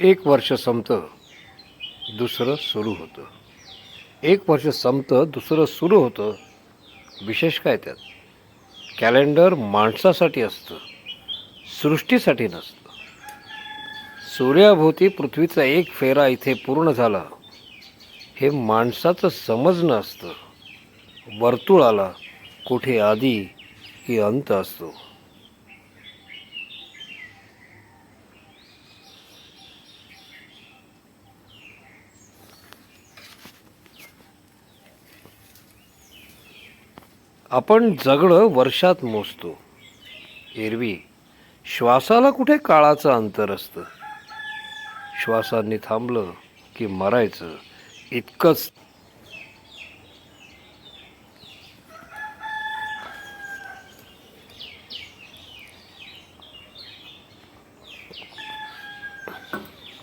एक वर्ष संपतं दुसरं सुरू होतं. एक वर्ष संपतं दुसरं सुरू होतं. विशेष काय त्यात? कॅलेंडर माणसासाठी असतं सृष्टीसाठी नसतं. सूर्याभोवती पृथ्वीचा एक फेरा इथे पूर्ण झाला. हे माणसाचं समजणं असतं. वर्तुळाला कुठे आधी की अंत असतो. आपण जगणं वर्षात मोजतो. एरवी श्वासाला कुठे काळाचं अंतर असतं? श्वासांनी थांबलं की मरायचं इतकंच.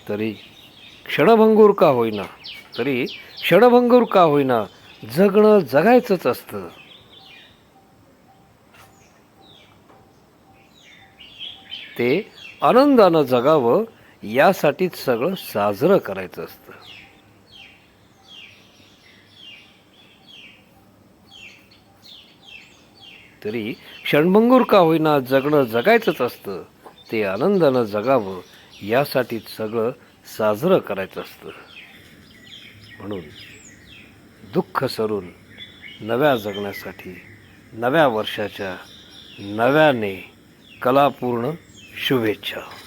तरी क्षणभंगूर का होईना? तरी क्षणभंगूर का होईना? जगणं जगायचंच असतं. ते आनंदानं जगावं यासाठीच सगळं साजरं करायचं असतं. तरी क्षणभंगूर का होईना जगणं जगायचंच असतं ते आनंदानं जगावं यासाठीच सगळं साजरं करायचं असतं. म्हणून दुःख सरून नव्या जगण्यासाठी नव्या वर्षाच्या नव्याने कलापूर्ण शुभेच्छा.